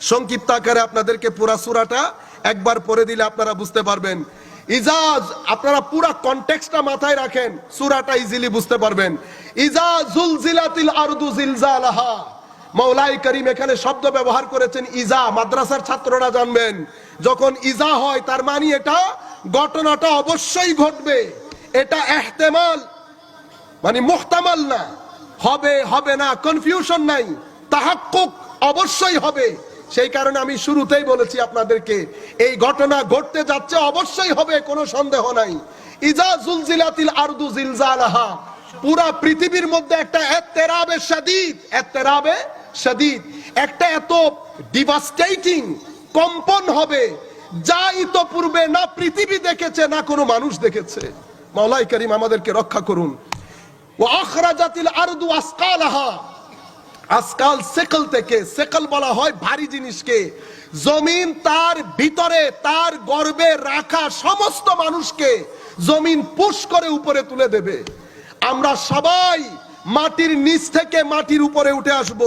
সংক্ষিপ্ত আকারে আপনাদেরকে পুরা সুরাটা একবার পড়ে দিলে আপনারা বুঝতে পারবেন। ইজাজ, আপনারা পুরা কনটেক্সটটা মাথায় রাখেন, সুরাটা ইজিলি বুঝতে পারবেন। ইজা জুলজিলাতিল আরদু জিলজালাহা। মৌলাই করিম এখানে শব্দ ব্যবহার করেছেন ইজা, মাদ্রাসার ছাত্ররা জানবেন। যখন ইজা হয়, তার মানে এটা ঘটনাটা অবশ্যই ঘটবে। এটা এহতেমাল মানে মুহতামাল না। হবে হবে না কনফিউশন নাই। তাহাক্কুক অবশ্যই হবে। সেই কারণে আমি শুরুতেই বলেছি আপনাদেরকে, এই ঘটনা ঘটতে যাচ্ছে, অবশ্যই হবে, কোনো সন্দেহ নাই। ইজা জুলজিলাতিল আরদু জিলজালাহা, পুরা পৃথিবীর মধ্যে একটা এত্তেরাবে শাদীদ এত্তেরাবে শাদীদ, একটা এত ডিভাস্টেটিং কম্পন হবে যা ইতোপূর্বে না পৃথিবী দেখেছে, না কোনো মানুষ দেখেছে। মাওলাই করিম আমাদেরকে রক্ষা করুন। ও আখরাজাতিল আরদু আসকালাহা আজকাল সেকল থেকে, সেকল বলা হয় ভারী জিনিসকে। জমিন তার ভিতরে, তার গর্বে রাখা সমস্ত মানুষকে জমিন পুশ করে উপরে তুলে দেবে। আমরা সবাই মাটির নিচ থেকে মাটির উপরে উঠে আসব।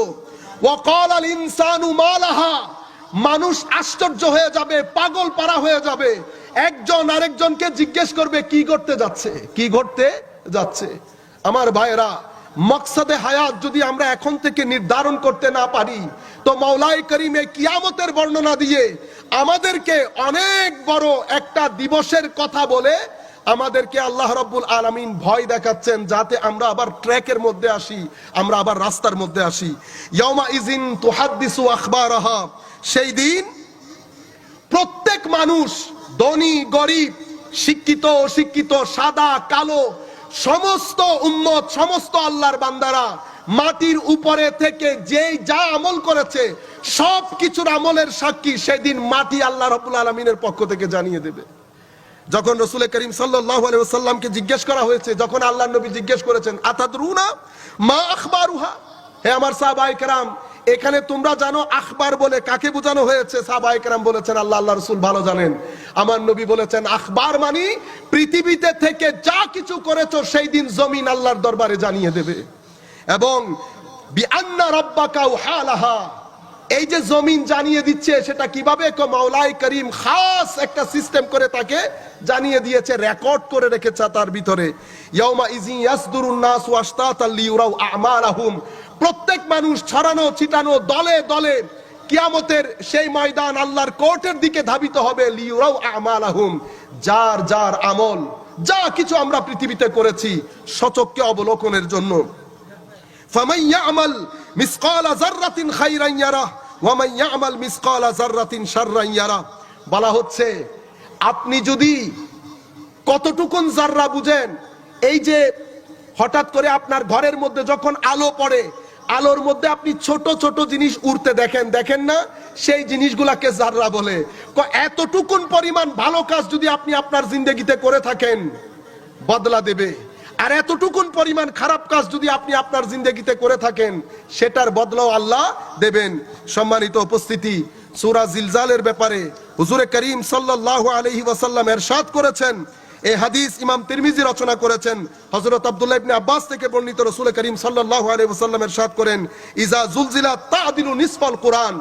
ওয়াকাল আল ইনসানু মালাহা। মানুষ আশ্চর্য হয়ে যাবে, পাগল পারা হয়ে যাবে। একজন আরেকজনকে জিজ্ঞেস করবে, কি করতে যাচ্ছে? কি ঘটতে যাচ্ছে? আমার ভাইয়েরা মকসদে হায়াত যদি আমরা এখন থেকে নির্ধারণ করতে না পারি, তো মৌলাই করিমে কিয়ামতের বর্ণনা দিয়ে আমাদেরকে অনেক বড় একটা দিবসের কথা বলে আমাদেরকে আল্লাহ রব্বুল আলামিন ভয় দেখাচ্ছেন, যাতে আমরা আবার ট্র্যাকের মধ্যে আসি, আমরা আবার রাস্তার মধ্যে আসি। ইয়াউমা ইজিন তুহাদ্দিসু আখবারাহা, সেই দিন প্রত্যেক মানুষ ধনী, গরিব, শিক্ষিত, অশিক্ষিত, সাদা, কালো সমস্ত উম্মত, সমস্ত আল্লাহর বান্দারা মাটির উপরে থেকে যেই যা আমল করেছে সব কিছুর আমলের সাক্ষী সেদিন মাটি আল্লাহ রবুল আলমিনের পক্ষ থেকে জানিয়ে দেবে। যখন রসুল করিম সাল্লাহ জিজ্ঞেস করা হয়েছে, যখন আল্লাহ নবী জিজ্ঞেস করেছেন, আতাদরুনা মা আখবারুহা? হে আমার সাহাবাই কেরাম এখানে তোমরা জানো আখবার বলে কাকে বোঝানো হয়েছে? সাহাবাই কেরাম বলেছেন, আল্লাহ আল্লাহ রসুল ভালো জানেন। আমার নবী বলেছেন, আখবার মানি পৃথিবীতে থেকে যা কিছু করেছ, সেই দিন জমিন আল্লাহর দরবারে জানিয়ে দেবে। এবং বিআন্না রাব্বাকা হালাহা এই যে জমিন জানিয়ে দিচ্ছে, সেটা কীভাবে? মাওলাই করিম খাস একটা সিস্টেম করে তাকে জানিয়ে দিয়েছে, রেকর্ড করে রেখেছে তার ভিতরে। ইয়াউমা ইজি ইয়াসদুরুন নাস ওয়াশতাতাল আমালাহুম প্রত্যেক মানুষ ছড়ানো, ছিটানো, দলে দলে কিয়ামতের সেই ময়দান আল্লাহর কোর্টের দিকে ধাবিত হবে লিউরাও আমাল আহুম যার যার আমল, যা কিছু আমরা পৃথিবীতে করেছি, সচককে অবলোকনের জন্য। ফামাইয়া আমাল মিসকালা জাররাতিন খাইরান ইয়ারা ওয়ামাইয়া আমাল মিসকালা জাররাতিন শাররান ইয়ারা। বলা হচ্ছে, আপনি যদি কতটুকুন জাররা বুঝেন, এই যে হঠাৎ করে আপনার ঘরের মধ্যে যখন আলো পড়ে আলোর মধ্যে আপনি ছোট ছোট জিনিস উড়তে দেখেন দেখেন না? সেই জিনিসগুলাকে জাররা বলে। এতটুকুন পরিমাণ ভালো কাজ যদি আপনি আপনার জিন্দগিতে করে থাকেন, বদলা দেবে। আর এতটুকুন পরিমাণ খারাপ কাজ যদি আপনি আপনার জিন্দগিতে করে থাকেন, সেটার বদলাও আল্লাহ দেবেন। সম্মানিত উপস্থিতি, সূরা জিলজালের ব্যাপারে হুজুরে করিম সাল্লাল্লাহু আলাইহি ওয়াসাল্লাম এরশাদ করেছেন। এই হাদিস ইমাম তিরমিজি রচনা করেছেন। হযরত আব্দুল্লাহ ইবনে আব্বাস থেকে বর্ণিত রাসূল করিম আলাইহি ওয়াসাল্লাম এরশাদ করেন, ইজা জুলজিলা তাদিলু নিসফাল কোরআন।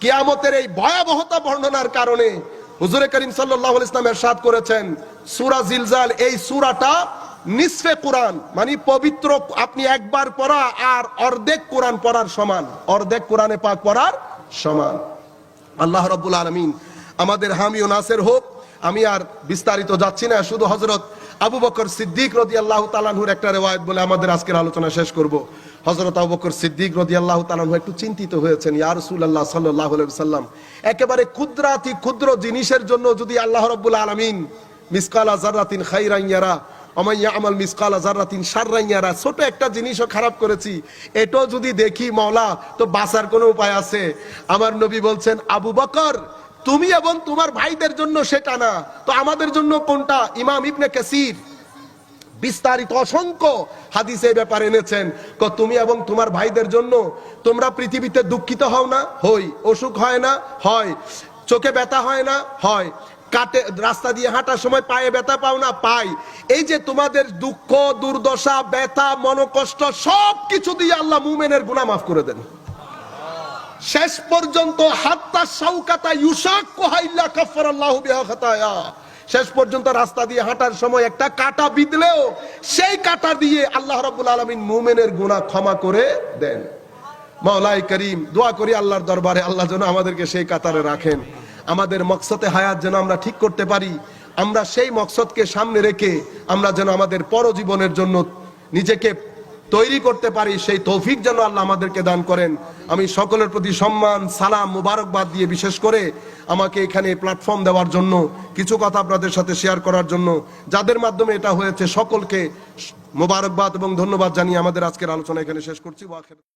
কিয়ামতের এই ভয়াবহতা বর্ণনার কারণে হুজুরে করিম আলাইহি ইসলাম এরশাদ করেছেন, সূরা জিলজাল, এই সূরাটা নিসফে কোরআন। মানে পবিত্র, আপনি একবার পড়া আর অর্ধেক কোরআন পড়ার সমান। অর্ধেক কোরআনে পাক পড়ার সমান। আল্লাহ রাব্বুল আলামিন আমাদের হামি ও নাসের হোক আমি আর বিস্তারিত যাচ্ছি না, শুধু হযরত আবু বকর সিদ্দিক রাদিয়াল্লাহু তাআলাহুর একটা রিওয়ায়াত বলে আমাদের আজকের আলোচনা শেষ করব। হজরত আবু বকর সিদ্দিক রদি আল্লাহ তাআলাহু একটু চিন্তিত হয়েছেন, ইয়া রাসূলুল্লাহ সাল্লাল্লাহু আলাইহি সাল্লাম একেবারে ক্ষুদ্রাতি ক্ষুদ্র জিনিসের জন্য যদি আল্লাহ রাব্বুল আলামিন মিসকালা জাররাতিন খাইরান ইয়ারা অমাইয়া আমাল মিসকালা জাররাতিন শাররান ইয়ারা, ছোট একটা জিনিসও খারাপ করেছি, এটাও যদি দেখি মাওলা, তো বাঁচার কোনো উপায় আছে? আমার নবী বলছেন, আবু বকর তুমি এবং তোমার ভাইদের জন্য সেটা না। তো আমাদের জন্য কোনটা? ইমাম ইবনে কাসির। বিস্তারিত অসংখ্য হাদিস ব্যাপারে এনেছেন। ক, তুমি এবং তোমার ভাইদের জন্য তোমরা পৃথিবীতে দুঃখিত হও না? হই। অসুখ হয় না? হয়। চোখে ব্যথা হয় না? হয়। কাটে, রাস্তা দিয়ে হাঁটার সময় পায়ে ব্যথা পাও না? পাই। এই যে তোমাদের দুঃখ, দুর্দশা, ব্যথা, মনকষ্ট সব কিছু দিয়ে আল্লাহ মুমেনের গুনাহ মাফ করে দেন। শেষ পর্যন্ত হাত্তা সাউকাতা ইউসাক কোহাইল্লা কাফার আল্লাহ বিহা খাতায়া। শেষ পর্যন্ত রাস্তা দিয়ে হাঁটার সময় একটা কাটা বিঁধলেও সেই কাটা দিয়ে আল্লাহ রাব্বুল আলামিন মুমিনের গুনাহ ক্ষমা করে দেন। মাওলাই করিম, দোয়া করি আল্লাহর দরবারে আল্লাহ যেন আমাদেরকে সেই কাতারে রাখেন। আমাদের মকসদে হায়াত যেন আমরা ঠিক করতে পারি, আমরা সেই মকসদকে সামনে রেখে আমরা যেন আমাদের পরজীবনের জন্য নিজেকে তৈরি করতে পারি, সেই তৌফিক যেন আল্লাহ আমাদেরকে দান করেন। আমি সকলের প্রতি সম্মান, সালাম, মুবারকবাদ দিয়ে বিশেষ করে আমাকে এখানে প্ল্যাটফর্ম দেওয়ার জন্য, কিছু কথা আপনাদের সাথে শেয়ার করার জন্য, যাদের মাধ্যমে এটা হয়েছে সকলকে মোবারকবাদ এবং ধন্যবাদ জানিয়ে আমাদের আজকের আলোচনা এখানে শেষ করছি।